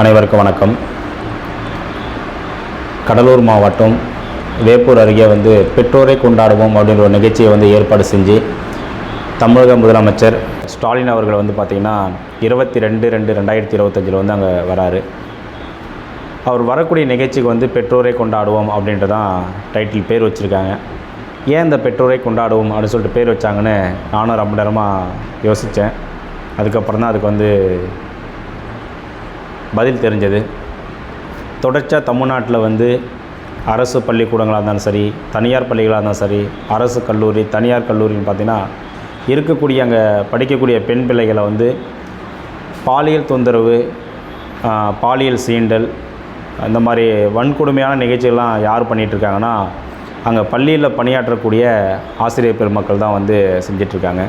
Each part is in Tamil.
அனைவருக்கும் வணக்கம். கடலூர் மாவட்டம் வேப்பூர் அருகே வந்து பெற்றோரை கொண்டாடுவோம் அப்படின்ற ஒரு நிகழ்ச்சியை வந்து ஏற்பாடு செஞ்சு தமிழக முதலமைச்சர் ஸ்டாலின் அவர்கள் வந்து பார்த்திங்கன்னா இருபத்தி ரெண்டு ரெண்டு ரெண்டாயிரத்தி இருபத்தஞ்சில் வந்து அங்கே வராரு. அவர் வரக்கூடிய நிகழ்ச்சிக்கு வந்து பெற்றோரை கொண்டாடுவோம் அப்படின்ட்டு தான் டைட்டில் பேர் வச்சுருக்காங்க. ஏன் இந்த பெற்றோரை கொண்டாடுவோம் அப்படின்னு சொல்லிட்டு பேர் வச்சாங்கன்னு நானும் ரொம்ப நேரமாக யோசித்தேன். அதுக்கப்புறம் தான் அதுக்கு வந்து பதில் தெரிஞ்சது. தொடர்ச்சியாக தமிழ்நாட்டில் வந்து அரசு பள்ளிக்கூடங்களாக இருந்தாலும் சரி தனியார் பள்ளிகளாக இருந்தாலும் சரி அரசு கல்லூரி தனியார் கல்லூரின்னு பார்த்தீங்கன்னா இருக்கக்கூடிய அங்கே படிக்கக்கூடிய பெண் பிள்ளைகளை வந்து பாலியல் தொந்தரவு பாலியல் சீண்டல் அந்த மாதிரி வன்கொடுமையான நிகழ்ச்சிகள்லாம் யார் பண்ணிகிட்ருக்காங்கன்னா அங்கே பள்ளியில் பணியாற்றக்கூடிய ஆசிரியர் பெருமக்கள் தான் வந்து செஞ்சிட்ருக்காங்க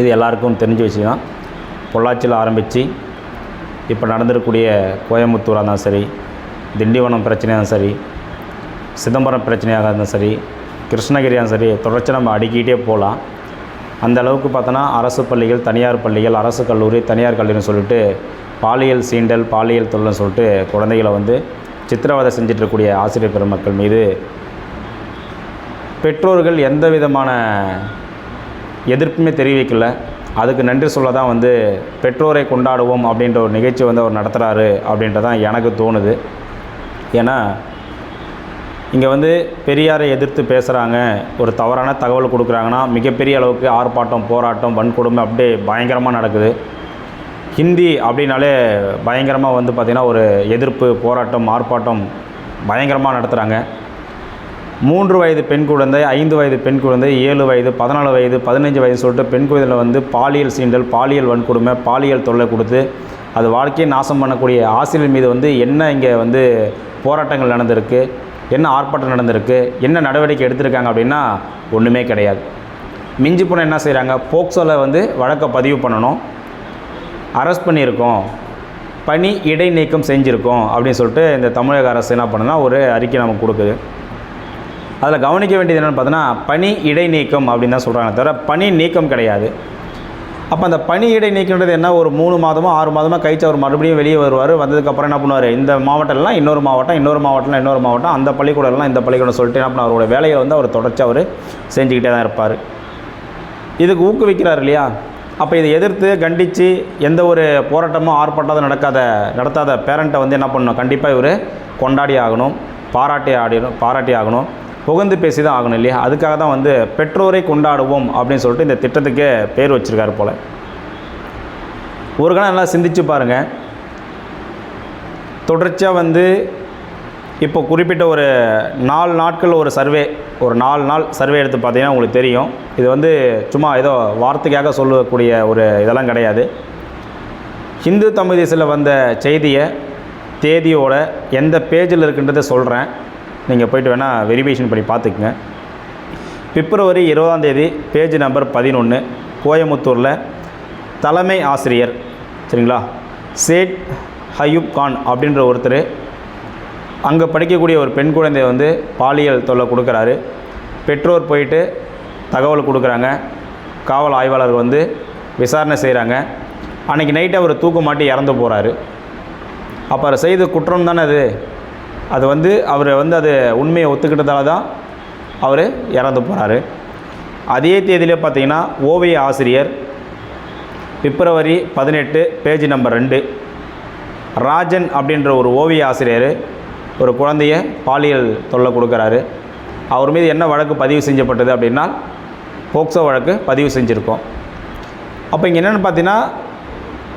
இது எல்லாருக்கும் தெரிஞ்ச விஷயம் தான். பொள்ளாச்சியில் ஆரம்பித்து இப்போ நடந்திருக்கக்கூடிய கோயம்புத்தூராக இருந்தாலும் சரி திண்டிவனம் பிரச்சனையாக இருந்தாலும் சரி சிதம்பரம் பிரச்சனையாக இருந்தாலும் சரி கிருஷ்ணகிரியாக சரி தொடர்ச்சி நம்ம அடிக்கிட்டே போகலாம். அந்த அளவுக்கு பார்த்தோன்னா அரசு பள்ளிகள் தனியார் பள்ளிகள் அரசு கல்லூரி தனியார் கல்லூரின்னு சொல்லிட்டு பாலியல் சீண்டல் பாலியல் தொழில்னு சொல்லிட்டு குழந்தைகளை வந்து சித்திரவதை செஞ்சிட்ருக்கூடிய இருக்கக்கூடிய ஆசிரியர் பெருமக்கள் மீது பெற்றோர்கள் எந்த விதமான எதிர்ப்புமே தெரிவிக்கலை. அதுக்கு நன்றி சொல்ல தான் வந்து பெற்றோரை கொண்டாடுவோம் அப்படின்ற ஒரு நிகழ்ச்சி வந்து அவர் நடத்துகிறாரு அப்படின்றதான் எனக்கு தோணுது. ஏன்னா இங்கே வந்து பெரியாரை எதிர்த்து பேசுகிறாங்க ஒரு தவறான தகவல் கொடுக்குறாங்கன்னா மிகப்பெரிய அளவுக்கு ஆர்ப்பாட்டம் போராட்டம் வன்கொடுமை அப்படியே பயங்கரமாக நடக்குது. ஹிந்தி அப்படின்னாலே பயங்கரமாக வந்து பார்த்திங்கன்னா ஒரு எதிர்ப்பு போராட்டம் ஆர்ப்பாட்டம் பயங்கரமாக நடத்துகிறாங்க மூன்று வயது பெண் குழந்தை ஐந்து வயது பெண் குழந்தை ஏழு வயது பதினாலு வயது பதினஞ்சு வயது சொல்லிட்டு பெண் குழந்தையில் வந்து பாலியல் சீண்டல் பாலியல் வன்கொடுமை பாலியல் தொல்லை கொடுத்து அது வாழ்க்கையை நாசம் பண்ணக்கூடிய ஆசிரியர் மீது வந்து என்ன இங்கே வந்து போராட்டங்கள் நடந்திருக்கு என்ன ஆர்ப்பாட்டம் நடந்திருக்கு என்ன நடவடிக்கை எடுத்திருக்காங்க அப்படின்னா ஒன்றுமே கிடையாது. மிஞ்சி போன என்ன செய்கிறாங்க போக்சோவில் வந்து வழக்கை பதிவு பண்ணணும். அரெஸ்ட் பண்ணியிருக்கோம். பணி இடைநீக்கம் செஞ்சுருக்கோம் அப்படின்னு சொல்லிட்டு இந்த தமிழக அரசு என்ன பண்ணுன்னா ஒரு அறிக்கை நமக்கு கொடுக்குது. அதில் கவனிக்க வேண்டியது என்னென்னு பார்த்தோன்னா பனி இடைநீக்கம் அப்படின்னு தான் சொல்கிறாங்க தவிர பனி நீக்கம் கிடையாது. அப்போ அந்த பணி இடைநீக்கம்ன்றது என்ன? ஒரு மூணு மாதமோ ஆறு மாதமோ கழிச்சு அவர் மறுபடியும் வெளியே வருவார் வந்ததுக்கப்புறம் என்ன பண்ணுவார்? இந்த மாவட்டம்லாம் இன்னொரு மாவட்டம் இன்னொரு மாவட்டம்லாம் இன்னொரு மாவட்டம் அந்த பள்ளிக்கூடம்லாம் இந்த பள்ளிக்கூடம் சொல்லிட்டு என்ன பண்ண அவரோட வேலையை வந்து அவர் தொடர்ச்சி அவர் செஞ்சுக்கிட்டே தான் இருப்பார். இதுக்கு ஊக்குவிக்கிறார் இல்லையா? அப்போ இதை எதிர்த்து கண்டித்து எந்த ஒரு போராட்டமும் ஆர்ப்பாட்டம் நடக்காத நடத்தாத பேரண்ட்டை வந்து என்ன பண்ணணும்? கண்டிப்பாக இவர் கொண்டாடி ஆகணும் பாராட்டி ஆடிடும் பாராட்டி ஆகணும். புகழ்ந்து பேசி தான் ஆகணும் இல்லையா? அதுக்காக தான் வந்து பெற்றோரை கொண்டாடுவோம் அப்படின்னு சொல்லிட்டு இந்த திட்டத்துக்கே பேர் வச்சுருக்காரு போல். ஒரு கணம் நல்லா சிந்திச்சு பாருங்கள் தொடர்ச்சியாக வந்து இப்போ குறிப்பிட்ட ஒரு நாலு நாட்கள் ஒரு சர்வே ஒரு நாலு நாள் சர்வே எடுத்து பார்த்தீங்கன்னா உங்களுக்கு தெரியும். இது வந்து சும்மா ஏதோ வார்த்தைக்காக சொல்லக்கூடிய ஒரு இதெல்லாம் கிடையாது. ஹிந்து தமிழ் தேசில் வந்த செய்தியை தேதியோட எந்த பேஜில் இருக்குன்றதை சொல்கிறேன் நீங்கள் போயிட்டு வேணால் வெரிஃபிகேஷன் பண்ணி பார்த்துக்குங்க. பிப்ரவரி இருபதாம் தேதி பேஜ் நம்பர் பதினொன்று கோயமுத்தூரில் தலைமை ஆசிரியர் சரிங்களா? சேட் ஹயூப் கான் அப்படின்ற ஒருத்தர் அங்கே படிக்கக்கூடிய ஒரு பெண் குழந்தைய வந்து பாலியல் தொல்லை கொடுக்குறாரு. பெற்றோர் போயிட்டு தகவல் கொடுக்குறாங்க. காவல் ஆய்வாளர் வந்து விசாரணை செய்கிறாங்க அன்றைக்கி நைட்டு அவர் தூக்க மாட்டி இறந்து போகிறாரு அப்போ செய்த குற்றம் தானே அது? அது வந்து அவர் வந்து அது உண்மையை ஒத்துக்கிட்டதால தான் அவர் இறந்து போகிறாரு அதே தேதியிலே பார்த்தீங்கன்னா ஓவிய ஆசிரியர் பிப்ரவரி பதினெட்டு பேஜ் நம்பர் ரெண்டு. ராஜன் அப்படின்ற ஒரு ஓவிய ஆசிரியர் ஒரு குழந்தைய பாலியல் தொல்லை கொடுக்குறாரு. அவர் மீது என்ன வழக்கு பதிவு செஞ்சப்பட்டது அப்படின்னா போக்சோ வழக்கு பதிவு செஞ்சுருக்கோம். அப்போ இங்கே என்னென்னு பார்த்தீங்கன்னா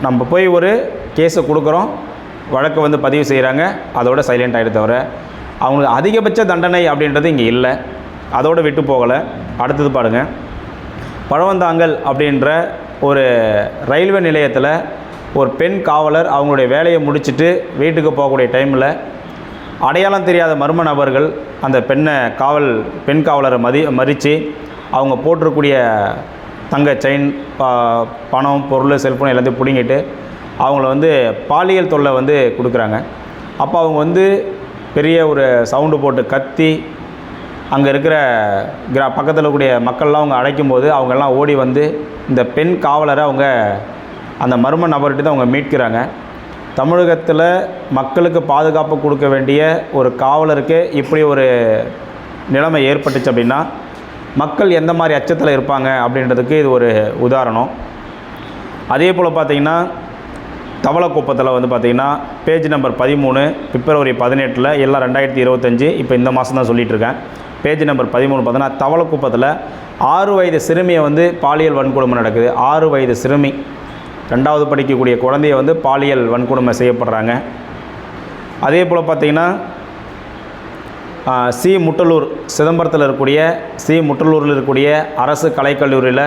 நம்ம போய் ஒரு கேஸை கொடுக்குறோம். வழக்கு வந்து பதிவு செய்கிறாங்க அதோட சைலண்ட் ஆகிட்டு தவிர அவங்களுக்கு அதிகபட்ச தண்டனை அப்படின்றது இங்கே இல்லை. அதோடு விட்டு போகலை. அடுத்தது பாருங்கள் பழவந்தாங்கல் அப்படின்ற ஒரு ரயில்வே நிலையத்தில் ஒரு பெண் காவலர் அவங்களுடைய வேலையை முடிச்சுட்டு வீட்டுக்கு போகக்கூடிய டைமில் அடையாளம் தெரியாத மர்ம நபர்கள் அந்த பெண்ணை காவல் பெண் காவலரை மதி மறித்து அவங்க போட்டிருக்கூடிய தங்க செயின் பணம் பொருள் செல்ஃபோன் எல்லாத்தையும் பிடுங்கிட்டு அவங்கள வந்து பாலியல் தொல்லை வந்து கொடுக்குறாங்க. அப்போ அவங்க வந்து பெரிய ஒரு சவுண்டு போட்டு கத்தி அங்கே இருக்கிற கிரா பக்கத்தில் கூடிய மக்கள்லாம் அவங்க அழைக்கும் போது அவங்கெல்லாம் ஓடி வந்து இந்த பெண் காவலரை அவங்க அந்த மர்ம நபர்கிட்ட தான் அவங்க மீட்கிறாங்க. தமிழகத்தில் மக்களுக்கு பாதுகாப்பு கொடுக்க வேண்டிய ஒரு காவலருக்கு இப்படி ஒரு நிலைமை ஏற்பட்டுச்சு அப்படின்னா மக்கள் எந்த மாதிரி அச்சத்தில் இருப்பாங்க அப்படின்றதுக்கு இது ஒரு உதாரணம். அதே போல் பார்த்தீங்கன்னா தவளக்குப்பத்தில் வந்து பார்த்திங்கன்னா பேஜ் நம்பர் பதிமூணு பிப்ரவரி பதினெட்டில் எல்லாம் ரெண்டாயிரத்தி இருபத்தஞ்சி இப்போ இந்த மாதம் தான் சொல்லிகிட்ருக்கேன் இருக்கேன் பேஜ் நம்பர் பதிமூணு பார்த்தீங்கன்னா தவளக்குப்பத்தில் ஆறு வயது சிறுமியை வந்து பாலியல் வன்கொடுமை நடக்குது. ஆறு வயது சிறுமி. ரெண்டாவது படிக்கக்கூடிய குழந்தைய வந்து பாலியல் வன்கொடுமை செய்யப்படுறாங்க. அதே போல் பார்த்திங்கன்னா சி முட்டலூர் சிதம்பரத்தில் இருக்கக்கூடிய சி முட்டலூரில் இருக்கக்கூடிய அரசு கலைக்கல்லூரியில்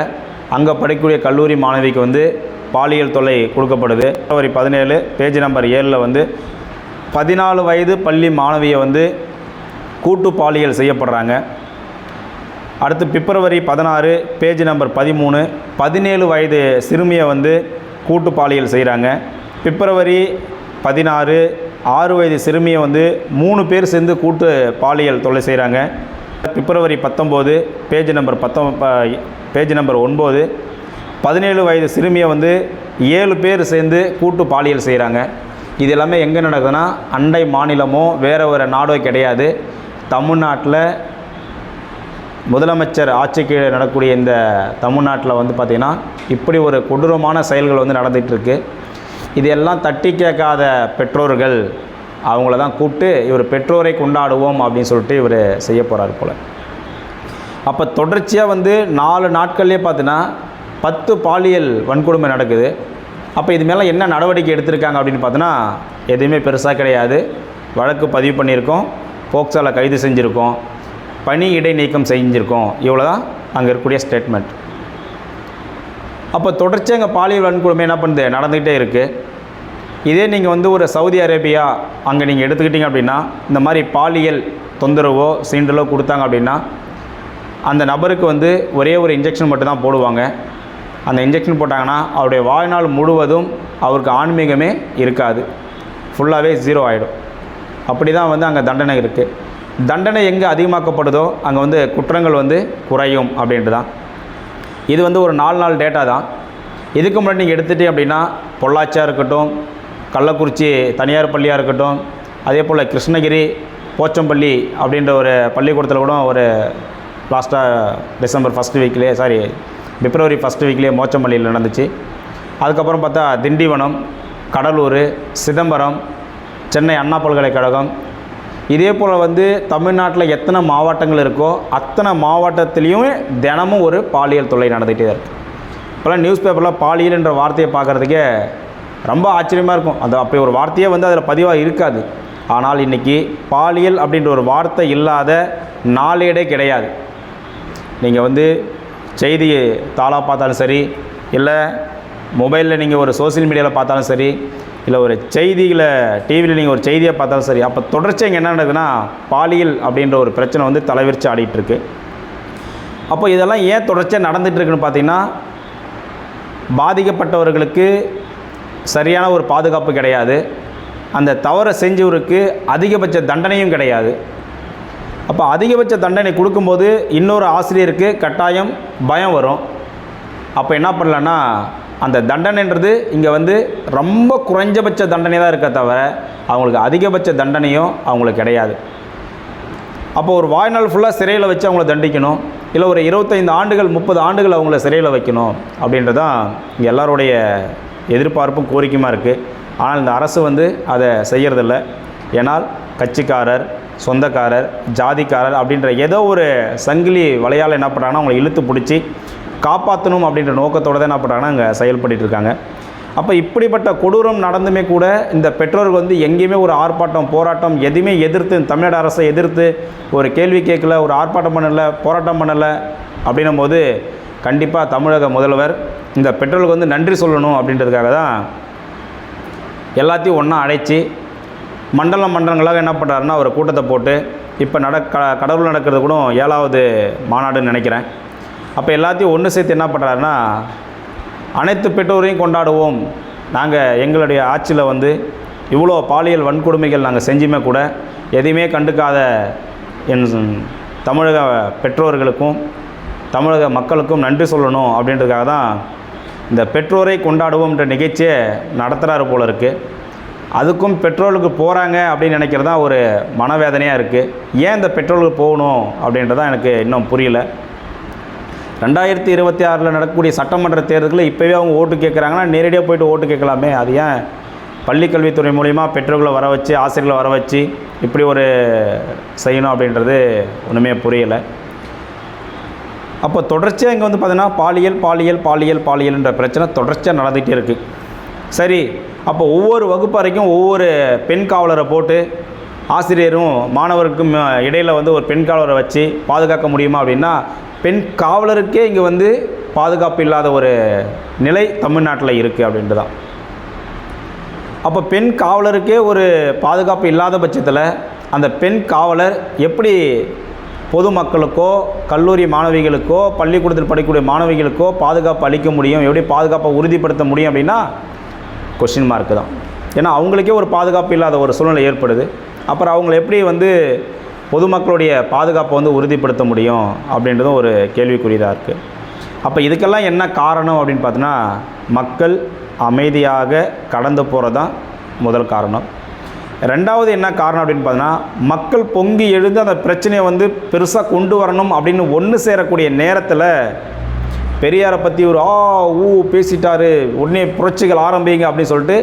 அங்கே படிக்கக்கூடிய கல்லூரி மாணவிக்கு வந்து பாலியல் தொல்லை கொடுக்கப்படுது. பிப்ரவரி பதினேழு பேஜ் நம்பர் ஏழில் வந்து பதினாலு வயது பள்ளி மாணவியை வந்து கூட்டு பாலியல் செய்யப்படுறாங்க. அடுத்து பிப்ரவரி பதினாறு பேஜ் நம்பர் பதிமூணு பதினேழு வயது சிறுமியை வந்து கூட்டு பாலியல் செய்கிறாங்க பிப்ரவரி பதினாறு ஆறு வயது சிறுமியை வந்து மூணு பேர் சேர்ந்து கூட்டு பாலியல் தொல்லை செய்கிறாங்க பிப்ரவரி பத்தொம்போது பேஜ் நம்பர் பத்தொ பேஜ் நம்பர் ஒன்பது பதினேழு வயது சிறுமியை வந்து ஏழு பேர் சேர்ந்து கூட்டு பாலியல் செய்கிறாங்க. இது எல்லாமே எங்கே நடக்குதுன்னா அண்டை மாநிலமோ வேறு ஒரு நாடோ கிடையாது. தமிழ்நாட்டில் முதலமைச்சர் ஆட்சி கீழே இந்த தமிழ்நாட்டில் வந்து பார்த்திங்கன்னா இப்படி ஒரு கொடூரமான செயல்கள் வந்து நடந்துகிட்டு இதெல்லாம் இது எல்லாம் தட்டி கேட்காத பெற்றோர்கள் அவங்கள தான் கூப்பிட்டு இவர் பெற்றோரை கொண்டாடுவோம் அப்படின்னு சொல்லிட்டு இவர் செய்ய போகிறார் போல். அப்போ தொடர்ச்சியாக வந்து நாலு நாட்கள்லேயே பார்த்தீங்கன்னா பத்து பாலியல் வன்கொடுமை நடக்குது. அப்போ இது மேலே என்ன நடவடிக்கை எடுத்திருக்காங்க அப்படின்னு பார்த்தோன்னா எதுவுமே பெருசாக கிடையாது. வழக்கு பதிவு பண்ணியிருக்கோம். போக்சாவில் கைது செஞ்சுருக்கோம். பணி இடைநீக்கம் செஞ்சுருக்கோம். இவ்வளோ தான் அங்கே இருக்கக்கூடிய ஸ்டேட்மெண்ட் அப்போ தொடர்ச்சியாக அங்கே பாலியல் வன்கொடுமை என்ன பண்ணுது? நடந்துக்கிட்டே இருக்குது இதே நீங்கள் வந்து ஒரு சவுதி அரேபியா அங்கே நீங்கள் எடுத்துக்கிட்டீங்க அப்படின்னா இந்த மாதிரி பாலியல் தொந்தரவோ சீண்டலோ கொடுத்தாங்க அப்படின்னா அந்த நபருக்கு வந்து ஒரே ஒரு இன்ஜெக்ஷன் மட்டும்தான் போடுவாங்க. அந்த இன்ஜெக்ஷன் போட்டாங்கன்னா அவருடைய வாழ்நாள் முழுவதும் அவருக்கு ஆன்மீகமே இருக்காது. ஃபுல்லாகவே ஜீரோ ஆகிடும் அப்படி தான் வந்து அங்கே தண்டனை இருக்குது தண்டனை எங்கே அதிகமாக்கப்படுதோ அங்கே வந்து குற்றங்கள் வந்து குறையும் அப்படின்ட்டு தான் இது வந்து ஒரு நாலு நாள் டேட்டா தான். இதுக்கு முன்னாடி நீங்கள் எடுத்துகிட்டீங்க அப்படின்னா பொள்ளாச்சியாக இருக்கட்டும் கள்ளக்குறிச்சி தனியார் பள்ளியாக இருக்கட்டும் அதே போல் கிருஷ்ணகிரி போச்சம்பள்ளி அப்படின்ற ஒரு பள்ளிக்கூடத்தில் கூட ஒரு லாஸ்ட்டாக டிசம்பர் ஃபஸ்ட் வீக்லேயே சாரி பிப்ரவரி ஃபஸ்ட் வீக்லேயே மோச்சமல்லியில் நடந்துச்சு. அதுக்கப்புறம் பார்த்தா திண்டிவனம் கடலூர் சிதம்பரம் சென்னை அண்ணா பல்கலைக்கழகம். இதே போல் வந்து தமிழ்நாட்டில் எத்தனை மாவட்டங்கள் இருக்கோ அத்தனை மாவட்டத்துலேயும் தினமும் ஒரு பாலியல் தொல்லை நடந்துகிட்டே தான் இருக்குது இப்போலாம் நியூஸ் பேப்பரில் பாலியல்ன்ற வார்த்தையை பார்க்குறதுக்கே ரொம்ப ஆச்சரியமாக இருக்கும். அந்த அப்படி ஒரு வார்த்தையே வந்து அதில் பதிவாக இருக்காது. ஆனால் இன்றைக்கி பாலியல் அப்படின்ற ஒரு வார்த்தை இல்லாத நாளேடே கிடையாது. நீங்கள் வந்து செய்தி தாளாக பார்த்தாலும் சரி இல்லை மொபைலில் நீங்கள் ஒரு சோஷியல் மீடியாவில் பார்த்தாலும் சரி இல்லை ஒரு செய்திகளை டிவியில் நீங்கள் ஒரு செய்தியை பார்த்தாலும் சரி அப்போ தொடர்ச்சியாக இங்கே என்ன நடக்குதுன்னா பாலியல் அப்படின்ற ஒரு பிரச்சனை வந்து தலைவிரிச்சு ஆடிட்டுருக்கு. அப்போ இதெல்லாம் ஏன் தொடர்ச்சியாக நடந்துகிட்ருக்குன்னு பார்த்தீங்கன்னா பாதிக்கப்பட்டவர்களுக்கு சரியான ஒரு பாதுகாப்பு கிடையாது. அந்த தவறை செஞ்சவருக்கு அதிகபட்ச தண்டனையும் கிடையாது. அப்போ அதிகபட்ச தண்டனை கொடுக்கும்போது இன்னொரு ஆசிரியருக்கு கட்டாயம் பயம் வரும். அப்போ என்ன பண்ணலான்னா அந்த தண்டனைன்றது இங்கே வந்து ரொம்ப குறைஞ்சபட்ச தண்டனை தான் இருக்க தவிர அவங்களுக்கு அதிகபட்ச தண்டனையும் அவங்களுக்கு கிடையாது. அப்போ ஒரு வாழ்நாள் ஃபுல்லாக சிறையில் வச்சு அவங்கள தண்டிக்கணும். இல்லை ஒரு இருபத்தைந்து ஆண்டுகள் முப்பது ஆண்டுகள் அவங்கள சிறையில் வைக்கணும் அப்படின்றதான் இங்கே எல்லாருடைய எதிர்பார்ப்பும் கோரிக்கையுமாக இருக்குது ஆனால் இந்த அரசு வந்து அதை செய்கிறதில்ல ஏன்னால் கட்சிக்காரர் சொந்தக்காரர் ஜாதிக்காரர் அப்படின்ற ஏதோ ஒரு சங்கிலி வலையால் என்ன பண்ணுறாங்கன்னா அவங்களை இழுத்து பிடிச்சி காப்பாற்றணும் அப்படின்ற நோக்கத்தோடு தான் என்ன பண்ணுறாங்கன்னா அங்கே செயல்பட்டு இருக்காங்க. அப்போ இப்படிப்பட்ட கொடூரம் நடந்துமே கூட இந்த பெற்றோர்கள் வந்து எங்கேயுமே ஒரு ஆர்ப்பாட்டம் போராட்டம் எதுவுமே எதிர்த்து தமிழ்நாடு அரசை எதிர்த்து ஒரு கேள்வி கேட்கல ஒரு ஆர்ப்பாட்டம் பண்ணலை போராட்டம் பண்ணலை அப்படின்னும் போது கண்டிப்பாக தமிழக முதல்வர் இந்த பெற்றோர்களுக்கு வந்து நன்றி சொல்லணும் அப்படின்றதுக்காக தான் எல்லாத்தையும் ஒன்றா அழைச்சி மண்டல மண்டலங்களாக என்ன பண்ணுறாருன்னா ஒரு கூட்டத்தை போட்டு இப்போ நட க கடவுள் நடக்கிறது கூட ஏழாவது மாநாடுன்னு நினைக்கிறேன். அப்போ எல்லாத்தையும் ஒன்று சேர்த்து என்ன பண்ணுறாருன்னா அனைத்து பெற்றோரையும் கொண்டாடுவோம். நாங்கள் எங்களுடைய ஆட்சியில் வந்து இவ்வளோ பாலியல் வன்கொடுமைகள் நாங்கள் செஞ்சுமே கூட எதையுமே கண்டுக்காத என் தமிழக பெற்றோர்களுக்கும் தமிழக மக்களுக்கும் நன்றி சொல்லணும் அப்படின்றதுக்காக தான் இந்த பெற்றோரை கொண்டாடுவோம்ன்ற நிகழ்ச்சியை நடத்துகிறாரு போல இருக்குது அதுக்கும் பெட்ரோலுக்கு போகிறாங்க அப்படின்னு நினைக்கிறது தான் ஒரு மனவேதனையாக இருக்குது ஏன் இந்த பெட்ரோலுக்கு போகணும் அப்படின்றதான் எனக்கு இன்னும் புரியல. ரெண்டாயிரத்தி இருபத்தி ஆறில் நடக்கக்கூடிய சட்டமன்ற தேர்தலில் இப்போவே அவங்க ஓட்டு கேட்குறாங்கன்னா நேரடியாக போயிட்டு ஓட்டு கேட்கலாமே. அது ஏன் பள்ளிக்கல்வித்துறை மூலிமா பெற்றோர்களை வர வச்சு ஆசிரியர்களை வர வச்சு இப்படி ஒரு செய்யணும் அப்படின்றது ஒன்றுமே புரியலை. அப்போ தொடர்ச்சியாக இங்கே வந்து பார்த்தீங்கன்னா பாலியல் பாலியல் பாலியல் பாலியல்ன்ற பிரச்சனை தொடர்ச்சியாக நடந்துகிட்டே இருக்குது சரி அப்போ ஒவ்வொரு வகுப்பறைக்கும் ஒவ்வொரு பெண் காவலரை போட்டு ஆசிரியரும் மாணவருக்கும் இடையில் வந்து ஒரு பெண் காவலரை வச்சு பாதுகாக்க முடியுமா அப்படின்னா பெண் காவலருக்கே இங்கே வந்து பாதுகாப்பு இல்லாத ஒரு நிலை தமிழ்நாட்டில் இருக்குது அப்படின்ட்டு தான் அப்போ பெண் காவலருக்கே ஒரு பாதுகாப்பு இல்லாத பட்சத்தில் அந்த பெண் காவலர் எப்படி பொதுமக்களுக்கோ கல்லூரி மாணவிகளுக்கோ பள்ளிக்கூடத்தில் படிக்கக்கூடிய மாணவிகளுக்கோ பாதுகாப்பு அளிக்க முடியும் எப்படி பாதுகாப்பை உறுதிப்படுத்த முடியும் அப்படின்னா கொஷின் மார்க்கு தான். ஏன்னா அவங்களுக்கே ஒரு பாதுகாப்பு இல்லாத ஒரு சூழ்நிலை ஏற்படுது. அப்புறம் அவங்கள எப்படி வந்து பொதுமக்களுடைய பாதுகாப்பை வந்து உறுதிப்படுத்த முடியும் அப்படின்றதும் ஒரு கேள்விக்குரியதாக இருக்குது அப்போ இதுக்கெல்லாம் என்ன காரணம் அப்படின்னு பார்த்தோன்னா மக்கள் அமைதியாக கடந்து போகிறது தான் முதல் காரணம். ரெண்டாவது என்ன காரணம் அப்படின்னு பார்த்தோன்னா மக்கள் பொங்கி எழுந்து அந்த பிரச்சனையை வந்து பெருசாக கொண்டு வரணும் அப்படின்னு ஒன்று சேரக்கூடிய நேரத்தில் பெரியாரை பற்றி ஒரு ஆ ஊ பேசிட்டாரு. உடனே புரட்சிகள் ஆரம்பிங்க அப்படின்னு சொல்லிட்டு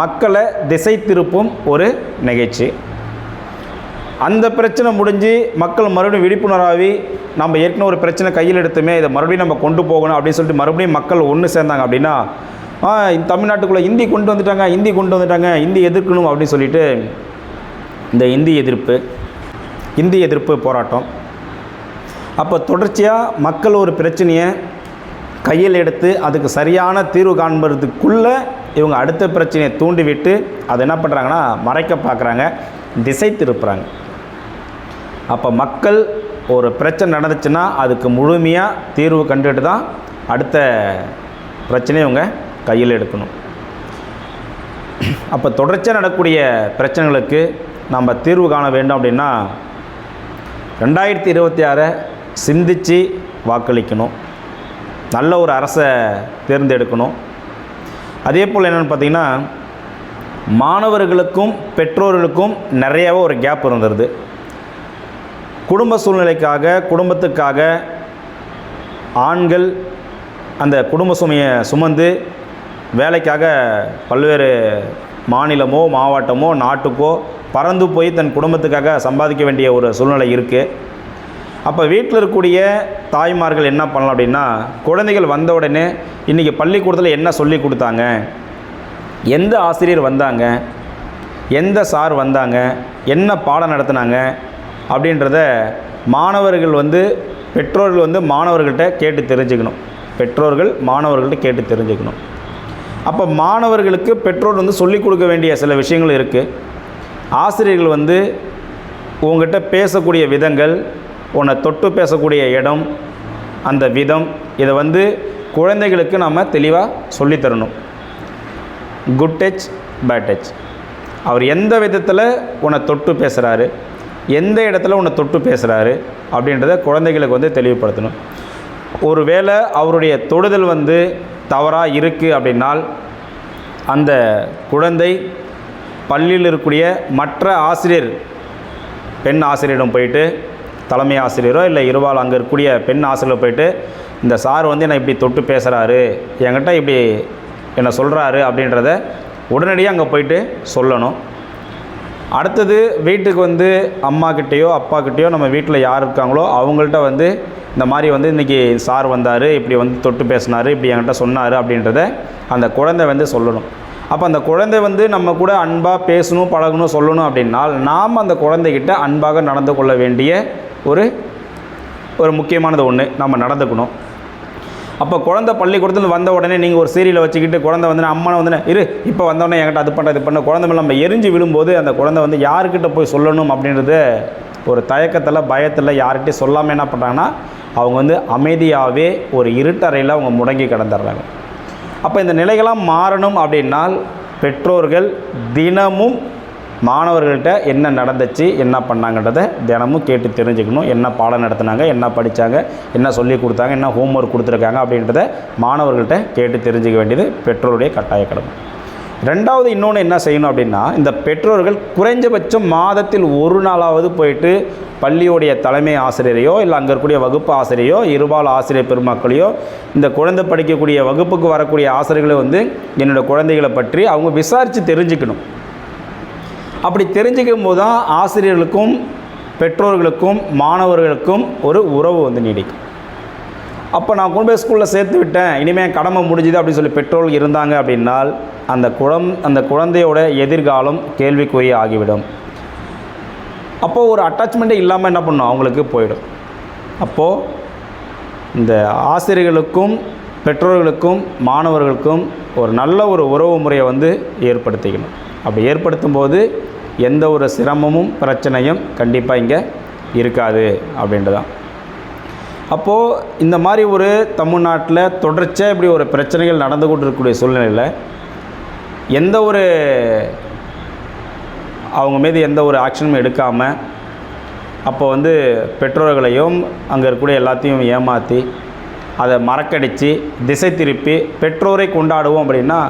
மக்களை திசை திருப்பும் ஒரு நிகழ்ச்சி. அந்த பிரச்சனை முடிஞ்சு மக்கள் மறுபடியும் விழிப்புணர்வாகி நம்ம ஏற்கனவே ஒரு பிரச்சனை கையில் எடுத்துமே இதை மறுபடியும் நம்ம கொண்டு போகணும் அப்படின்னு சொல்லிட்டு மறுபடியும் மக்கள் ஒன்று சேர்ந்தாங்க அப்படின்னா இந்த தமிழ்நாட்டுக்குள்ளே இந்தி கொண்டு வந்துட்டாங்க இந்தி கொண்டு வந்துட்டாங்க இந்தி எதிர்க்கணும் அப்படின்னு சொல்லிட்டு இந்த இந்தி எதிர்ப்பு இந்தி எதிர்ப்பு போராட்டம். அப்போ தொடர்ச்சியாக மக்கள் ஒரு பிரச்சனையை கையில் எடுத்து அதுக்கு சரியான தீர்வு காண்பதுக்குள்ளே இவங்க அடுத்த பிரச்சனையை தூண்டிவிட்டு அதை என்ன பண்ணுறாங்கன்னா மறைக்க பார்க்குறாங்க திசை திருப்புறாங்க. அப்போ மக்கள் ஒரு பிரச்சனை நடந்துச்சுன்னா அதுக்கு முழுமையாக தீர்வு கண்டுட்டு தான் அடுத்த பிரச்சனையை இவங்க கையில் எடுக்கணும். அப்போ தொடர்ச்சியாக நடக்கூடிய பிரச்சனைகளுக்கு நம்ம தீர்வு காண வேண்டும் அப்படின்னா ரெண்டாயிரத்தி இருபத்தி ஆறை சிந்தித்து வாக்களிக்கணும். நல்ல ஒரு அரசை தேர்ந்தெடுக்கணும். அதே போல் என்னென்னு பார்த்தீங்கன்னா மாணவர்களுக்கும் பெற்றோர்களுக்கும் நிறையாவே ஒரு கேப் இருந்துருது. குடும்ப சூழ்நிலைக்காக குடும்பத்துக்காக ஆண்கள் அந்த குடும்ப சுமையை சுமந்து வேலைக்காக பல்வேறு மாநிலமோ மாவட்டமோ நாட்டுக்கோ பறந்து போய் தன் குடும்பத்துக்காக சம்பாதிக்க வேண்டிய ஒரு சூழ்நிலை இருக்குது அப்போ வீட்டில் இருக்கக்கூடிய தாய்மார்கள் என்ன பண்ணலாம் அப்படின்னா குழந்தைகள் வந்த உடனே இன்றைக்கி பள்ளிக்கூடத்தில் என்ன சொல்லி கொடுத்தாங்க? எந்த ஆசிரியர் வந்தாங்க? எந்த சார் வந்தாங்க? என்ன பாடம் நடத்துனாங்க? அப்படின்றத மாணவர்கள் வந்து பெற்றோர்கள் வந்து மாணவர்கள்ட்ட கேட்டு தெரிஞ்சுக்கணும். பெற்றோர்கள் மாணவர்கள்ட்ட கேட்டு தெரிஞ்சுக்கணும். அப்போ மாணவர்களுக்கு பெற்றோர் வந்து சொல்லிக் கொடுக்க வேண்டிய சில விஷயங்கள் இருக்குது ஆசிரியர்கள் வந்து உங்கள்கிட்ட பேசக்கூடிய விதங்கள் உன்னை தொட்டு பேசக்கூடிய இடம் அந்த விதம் இதை வந்து குழந்தைகளுக்கு நம்ம தெளிவாக சொல்லித்தரணும் குட் டச் பேட் டச் அவர் எந்த விதத்தில் உன்னை தொட்டு பேசுகிறாரு எந்த இடத்துல உன்னை தொட்டு பேசுகிறாரு அப்படின்றத குழந்தைகளுக்கு வந்து தெளிவுபடுத்தணும். ஒருவேளை அவருடைய தொடுதல் வந்து தவறாக இருக்குது அப்படின்னால் அந்த குழந்தை பள்ளியில் இருக்கக்கூடிய மற்ற ஆசிரியர் பெண் ஆசிரியரிடம் போயிட்டு தலைமை ஆசிரியரோ இல்லை இருவாள் அங்கே இருக்கக்கூடிய பெண் ஆசிரியர் போயிட்டு இந்த சார் வந்து என்னை இப்படி தொட்டு பேசுகிறாரு என்கிட்ட இப்படி என்னை சொல்கிறாரு அப்படின்றத உடனடியாக அங்கே போயிட்டு சொல்லணும். அடுத்தது வீட்டுக்கு வந்து அம்மாக்கிட்டேயோ அப்பாக்கிட்டேயோ நம்ம வீட்டில் யார் இருக்காங்களோ அவங்கள்ட்ட வந்து இந்த மாதிரி வந்து இன்றைக்கி சார் வந்தார் இப்படி வந்து தொட்டு பேசினார் இப்படி என்கிட்ட சொன்னார் அப்படின்றத அந்த குழந்தை வந்து சொல்லணும். அப்போ அந்த குழந்தை வந்து நம்ம கூட அன்பாக பேசணும் பழகணும் சொல்லணும் அப்படின்னால் நாம் அந்த குழந்தைகிட்ட அன்பாக நடந்து கொள்ள வேண்டிய ஒரு ஒரு முக்கியமானது ஒன்று நம்ம நடந்துக்கணும். அப்போ குழந்த பள்ளிக்கூடத்தில் வந்த உடனே நீங்கள் ஒரு சீரியலை வச்சுக்கிட்டு குழந்தை வந்து அம்மனை வந்து இரு இப்போ வந்தோடனே என்கிட்ட அது பண்ண இது பண்ண குழந்தை மேலே நம்ம எரிஞ்சு விழும்போது அந்த குழந்தை வந்து யாருக்கிட்ட போய் சொல்லணும் அப்படின்றது ஒரு தயக்கத்தில் பயத்தில் யார்கிட்டையும் சொல்லாமல் என்ன பண்ணுறாங்கன்னா அவங்க வந்து அமைதியாகவே ஒரு இருட்டறையில் அவங்க முடங்கி கிடந்துடுறாங்க. அப்போ இந்த நிலைகளாக மாறணும் அப்படின்னால் பெற்றோர்கள் தினமும் மாணவர்கள்ட்ட என்ன நடந்துச்சு என்ன பண்ணாங்கன்றதை தினமும் கேட்டு தெரிஞ்சுக்கணும். என்ன பாடம் நடத்துனாங்க என்ன படித்தாங்க என்ன சொல்லி கொடுத்தாங்க என்ன ஹோம்ஒர்க் கொடுத்துருக்காங்க அப்படின்றத மாணவர்கள்ட்ட கேட்டு தெரிஞ்சுக்க வேண்டியது பெற்றோருடைய கட்டாய கடமை. ரெண்டாவது இன்னொன்று என்ன செய்யணும் அப்படின்னா இந்த பெற்றோர்கள் குறைஞ்சபட்சம் மாதத்தில் ஒரு நாளாவது போயிட்டு பள்ளியுடைய தலைமை ஆசிரியரையோ இல்லை அங்கே இருக்கக்கூடிய வகுப்பு ஆசிரியரையோ இருபால் ஆசிரியர் பெருமக்களையோ இந்த குழந்தை படிக்கக்கூடிய வகுப்புக்கு வரக்கூடிய ஆசிரியர்களை வந்து என்னோடய குழந்தைகளை பற்றி அவங்க விசாரித்து தெரிஞ்சுக்கணும். அப்படி தெரிஞ்சுக்கும் போது தான் ஆசிரியர்களுக்கும் பெற்றோர்களுக்கும் மாணவர்களுக்கும் ஒரு உறவு வந்து நீடிக்கும். அப்போ நான் கொண்டு போய் ஸ்கூலில் சேர்த்து விட்டேன். இனிமேல் கடமை முடிஞ்சுது அப்படின்னு சொல்லி பெற்றோர்கள் இருந்தாங்க அப்படின்னால் அந்த குழந் அந்த குழந்தையோட எதிர்காலம் கேள்விக்குறி ஆகிவிடும். அப்போது ஒரு அட்டாச்மெண்ட்டே இல்லாமல் என்ன பண்ணும்? அவங்களுக்கு போயிடும். அப்போது இந்த ஆசிரியர்களுக்கும் பெற்றோர்களுக்கும் மாணவர்களுக்கும் ஒரு நல்ல ஒரு உறவு முறையை வந்து ஏற்படுத்திக்கணும். அப்படி ஏற்படுத்தும் போது எந்த ஒரு சிரமமும் பிரச்சனையும் கண்டிப்பாக இங்கே இருக்காது அப்படின்றதான். அப்போது இந்த மாதிரி ஒரு தமிழ்நாட்டில் தொடர்ச்சியாக இப்படி ஒரு பிரச்சனைகள் நடந்து கொண்டு இருக்கக்கூடிய சூழ்நிலையில் எந்த ஒரு அவங்க மீது எந்த ஒரு ஆக்ஷனும் எடுக்காமல் அப்போ வந்து பெற்றோர்களையும் அங்கே இருக்கக்கூடிய எல்லாத்தையும் ஏமாற்றி அதை மறக்கடித்து திசை திருப்பி பெற்றோரை கொண்டாடுவோம் அப்படின்னா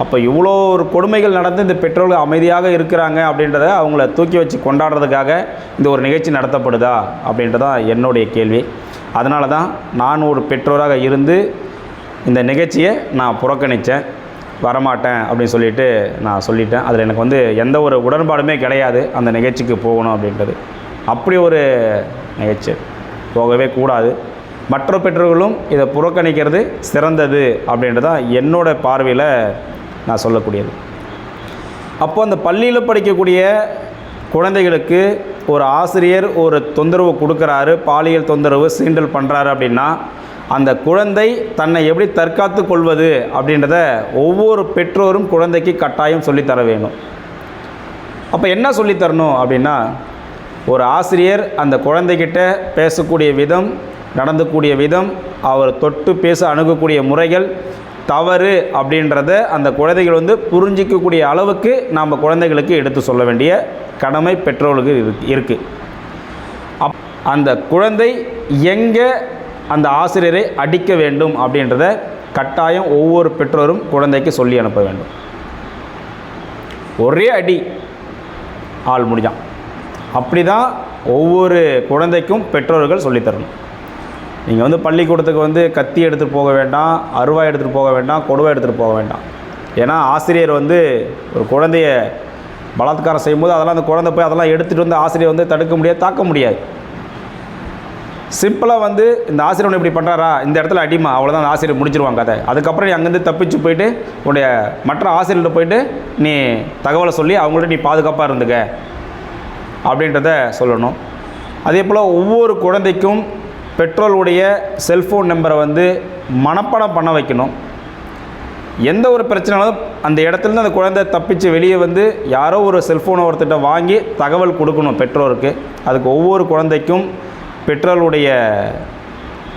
அப்போ இவ்வளோ ஒரு கொடுமைகள் நடந்து இந்த பெற்றோர்கள் அமைதியாக இருக்கிறாங்க அப்படின்றத அவங்கள தூக்கி வச்சு கொண்டாடுறதுக்காக இந்த ஒரு நிகழ்ச்சி நடத்தப்படுதா அப்படின்றதான் என்னுடைய கேள்வி. அதனால தான் நான் ஒரு பெற்றோராக இருந்து இந்த நிகழ்ச்சியை நான் புறக்கணித்தேன். வரமாட்டேன் அப்படின்னு சொல்லிட்டு நான் சொல்லிட்டேன். அதில் எனக்கு வந்து எந்த ஒரு உடன்பாடுமே கிடையாது அந்த நிகழ்ச்சிக்கு போகணும் அப்படின்றது. அப்படி ஒரு நிகழ்ச்சி. போகவே கூடாது. மற்ற பெற்றோர்களும் இதை புறக்கணிக்கிறது சிறந்தது அப்படின்றது தான் பார்வையில் நான் சொல்லக்கூடியது. அப்போ அந்த பள்ளியில் படிக்கக்கூடிய குழந்தைகளுக்கு ஒரு ஆசிரியர் ஒரு தொந்தரவு கொடுக்குறாரு பாலியல் தொந்தரவு சீண்டல் பண்ணுறாரு அப்படின்னா அந்த குழந்தை தன்னை எப்படி தற்காத்து கொள்வது அப்படின்றத ஒவ்வொரு பெற்றோரும் குழந்தைக்கு கட்டாயம் சொல்லித்தர வேணும் அப்போ என்ன சொல்லித்தரணும் அப்படின்னா ஒரு ஆசிரியர் அந்த குழந்தைகிட்ட பேசக்கூடிய விதம் நடந்துக்கூடிய விதம் அவர் தொட்டு பேச அணுகக்கூடிய முறைகள் தவறு அப்படின்றத அந்த குழந்தைகள் வந்து புரிஞ்சிக்கக்கூடிய அளவுக்கு நாம் குழந்தைகளுக்கு எடுத்து சொல்ல வேண்டிய கடமை பெற்றோர்களுக்கு இருக்குது அப் அந்த குழந்தை எங்கே அந்த ஆசிரியரை அடிக்க வேண்டும் அப்படின்றத கட்டாயம் ஒவ்வொரு பெற்றோரும் குழந்தைக்கு சொல்லி அனுப்ப வேண்டும். ஒரே அடி ஆள் முடிஞ்சான். அப்படி தான் ஒவ்வொரு குழந்தைக்கும் பெற்றோர்கள் சொல்லித்தரணும் நீங்கள் வந்து பள்ளிக்கூடத்துக்கு வந்து கத்தி எடுத்துகிட்டு போக வேண்டாம் அருவாய் எடுத்துகிட்டு போக வேண்டாம் கொடுவை எடுத்துகிட்டு போக வேண்டாம். ஏன்னா ஆசிரியர் வந்து ஒரு குழந்தைய பலாத்காரம் செய்யும்போது அதெல்லாம் அந்த குழந்தை போய் அதெல்லாம் எடுத்துகிட்டு வந்து ஆசிரியர் வந்து தடுக்க முடியாது தாக்க முடியாது. சிம்பிளாக வந்து இந்த ஆசிரியர் ஒன்று இப்படி பண்ணுறாரா இந்த இடத்துல அடிமா அவ்வளோதான் அந்த ஆசிரியர் முடிச்சிருவாங்க கதை. அதுக்கப்புறம் நீ அங்கேருந்து தப்பிச்சு போயிட்டு உன்னுடைய மற்ற ஆசிரியர்கிட்ட போயிட்டு நீ தகவலை சொல்லி அவங்கள்ட்ட நீ பாதுகாப்பாக இருந்துக்க. அப்படின்றத சொல்லணும். அதே போல் ஒவ்வொரு குழந்தைக்கும் பெற்றோருடைய செல்ஃபோன் நம்பரை வந்து மனப்பாடம் பண்ண வைக்கணும். எந்த ஒரு பிரச்சனைனாலும் அந்த இடத்துலேருந்து அந்த குழந்தை தப்பிச்சு வெளியே வந்து யாரோ ஒரு செல்ஃபோனை ஒருத்தர்கிட்ட வாங்கி தகவல் கொடுக்கணும் பெற்றோருக்கு. அதுக்கு ஒவ்வொரு குழந்தைக்கும் பெற்றோருடைய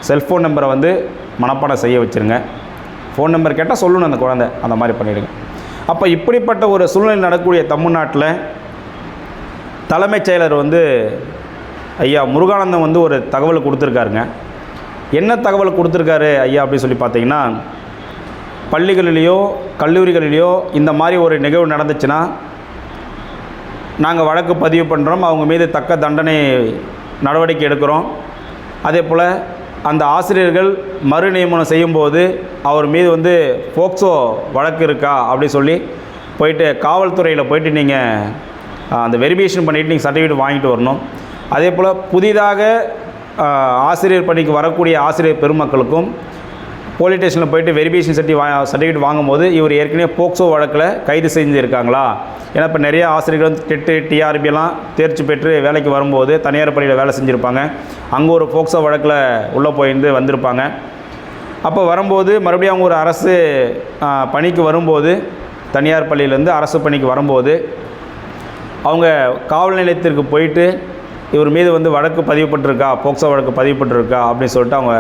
செல்ஃபோன் நம்பரை வந்து மனப்பாடம் செய்ய வச்சுருங்க. ஃபோன் நம்பர் கேட்டால் சொல்லணும் அந்த குழந்தை அந்த மாதிரி பண்ணிவிடுங்க அப்போ இப்படிப்பட்ட ஒரு சூழ்நிலை நடக்கக்கூடிய தமிழ்நாட்டில் தலைமைச் செயலர் வந்து ஐயா முருகானந்தம் வந்து ஒரு தகவல் கொடுத்துருக்காருங்க. என்ன தகவல் கொடுத்துருக்காரு ஐயா அப்படின்னு சொல்லி பார்த்தீங்கன்னா பள்ளிகளிலேயோ கல்லூரிகளிலேயோ இந்த மாதிரி ஒரு நிகழ்வு நடந்துச்சுன்னா நாங்கள் வழக்கு பதிவு பண்ணுறோம் அவங்க மீது தக்க தண்டனை நடவடிக்கை எடுக்கிறோம். அதே போல் அந்த ஆசிரியர்கள் மறு நியமனம் செய்யும்போது அவர் மீது வந்து போக்சோ வழக்கு இருக்கா அப்படி சொல்லி போயிட்டு காவல்துறையில் போயிட்டு நீங்கள் அந்த வெரிஃபிகேஷன் பண்ணிவிட்டு நீங்கள் சர்டிஃபிகேட் வாங்கிட்டு வரணும். அதே போல் புதிதாக ஆசிரியர் பணிக்கு வரக்கூடிய ஆசிரியர் பெருமக்களுக்கும் போலீஸ் ஸ்டேஷனில் போயிட்டு வெரிஃபிகேஷன் சர்டி வா சர்டிஃபிகேட் வாங்கும்போது இவர் ஏற்கனவே போக்சோ வழக்கில் கைது செஞ்சுருக்காங்களா? ஏன்னா இப்போ நிறைய ஆசிரியர்கள் வந்து டெட்டு டிஆர்பியெல்லாம் தேர்ச்சி பெற்று வேலைக்கு வரும்போது தனியார் பள்ளியில் வேலை செஞ்சுருப்பாங்க. அங்கே ஒரு போக்சோ வழக்கில் உள்ளே போயிருந்து வந்திருப்பாங்க. அப்போ வரும்போது மறுபடியும் அவங்க ஒரு அரசு பணிக்கு வரும்போது தனியார் பள்ளியிலேருந்து அரசு பணிக்கு வரும்போது அவங்க காவல் நிலையத்திற்கு போயிட்டு இவர் மீது வந்து வழக்கு பதிவுப்பட்டிருக்கா போக்சோ வழக்கு பதிவுப்பட்டிருக்கா அப்படின்னு சொல்லிட்டு அவங்க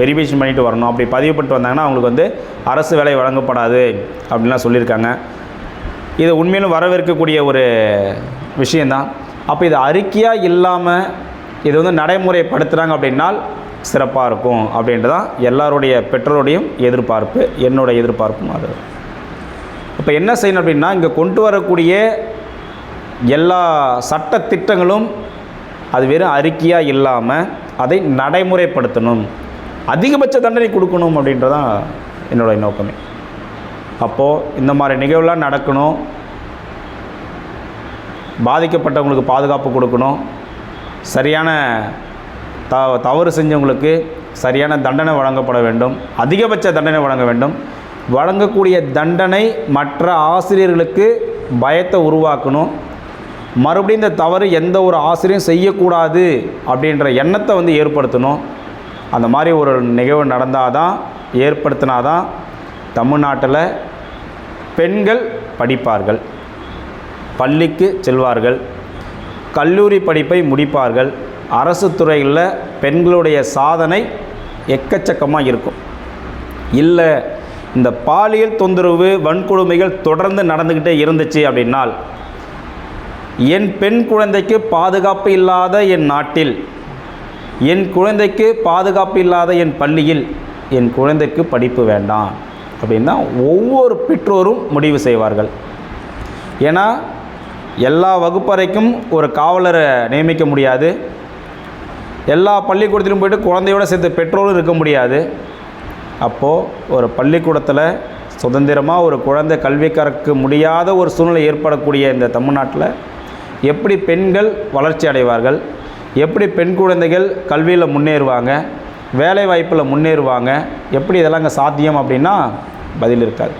வெரிஃபிகேஷன் பண்ணிட்டு வரணும். அப்படி பதிவுப்பட்டு வந்தாங்கன்னா அவங்களுக்கு வந்து அரசு வேலை வழங்கப்படாது அப்படின்லாம் சொல்லியிருக்காங்க. இது உண்மையிலும் வரவேற்கக்கூடிய ஒரு விஷயந்தான் அப்போ இது அறிக்கையாக இல்லாமல் இது வந்து நடைமுறைப்படுத்துகிறாங்க அப்படின்னால் சிறப்பாக இருக்கும் அப்படின்றதான் எல்லாருடைய பெற்றோருடையும் எதிர்பார்ப்பு என்னோட எதிர்பார்ப்பும் அது. இப்போ என்ன செய்யணும் அப்படின்னா இங்கே கொண்டு வரக்கூடிய எல்லா சட்ட திட்டங்களும் அது வெறும் அறிக்கையாக இல்லாமல் அதை நடைமுறைப்படுத்தணும். அதிகபட்ச தண்டனை கொடுக்கணும் அப்படின்றதான் என்னுடைய நோக்கமே. அப்போது இந்த மாதிரி நிகழ்வுலாம் நடக்கணும். பாதிக்கப்பட்டவங்களுக்கு பாதுகாப்பு கொடுக்கணும். சரியான த தவறு செஞ்சவங்களுக்கு சரியான தண்டனை வழங்கப்பட வேண்டும். அதிகபட்ச தண்டனை வழங்க வேண்டும். வழங்கக்கூடிய தண்டனை மற்ற ஆசிரியர்களுக்கு பயத்தை உருவாக்கணும். மறுபடியும் இந்த தவறு எந்த ஒரு ஆசிரியரும் செய்யக்கூடாது அப்படின்ற எண்ணத்தை வந்து ஏற்படுத்தணும். அந்த மாதிரி ஒரு நிகழ்வு நடந்தால் தான் ஏற்படுத்தினாதான் தமிழ்நாட்டில் பெண்கள் படிப்பார்கள் பள்ளிக்கு செல்வார்கள் கல்லூரி படிப்பை முடிப்பார்கள். அரசு துறைகளில் பெண்களுடைய சாதனை எக்கச்சக்கமாக இருக்கும். இல்லை இந்த பாலியல் தொந்தரவு வன்கொடுமைகள் தொடர்ந்து நடந்துக்கிட்டே இருந்துச்சு அப்படின்னால் என் பெண் குழந்தைக்கு பாதுகாப்பு இல்லாத என் நாட்டில். என் குழந்தைக்கு பாதுகாப்பு இல்லாத என் பள்ளியில். என் குழந்தைக்கு படிப்பு வேண்டாம். அப்படின்னா ஒவ்வொரு பெற்றோரும் முடிவு செய்வார்கள். ஏன்னா எல்லா வகுப்பறைக்கும் ஒரு காவலரை நியமிக்க முடியாது. எல்லா பள்ளிக்கூடத்திலும் போயிட்டு குழந்தையோடு சேர்த்து பெற்றோரும் இருக்க முடியாது. அப்போது ஒரு பள்ளிக்கூடத்தில் சுதந்திரமாக ஒரு குழந்தை கல்வி கற்க முடியாத ஒரு சூழ்நிலை ஏற்படக்கூடிய இந்த தமிழ்நாட்டில் எப்படி பெண்கள் வளர்ச்சி அடைவார்கள்? எப்படி பெண் குழந்தைகள் கல்வியில் முன்னேறுவாங்க? வேலை வாய்ப்பில் முன்னேறுவாங்க? எப்படி இதெல்லாம் இங்கே சாத்தியம் அப்படின்னா பதில் இருக்காது.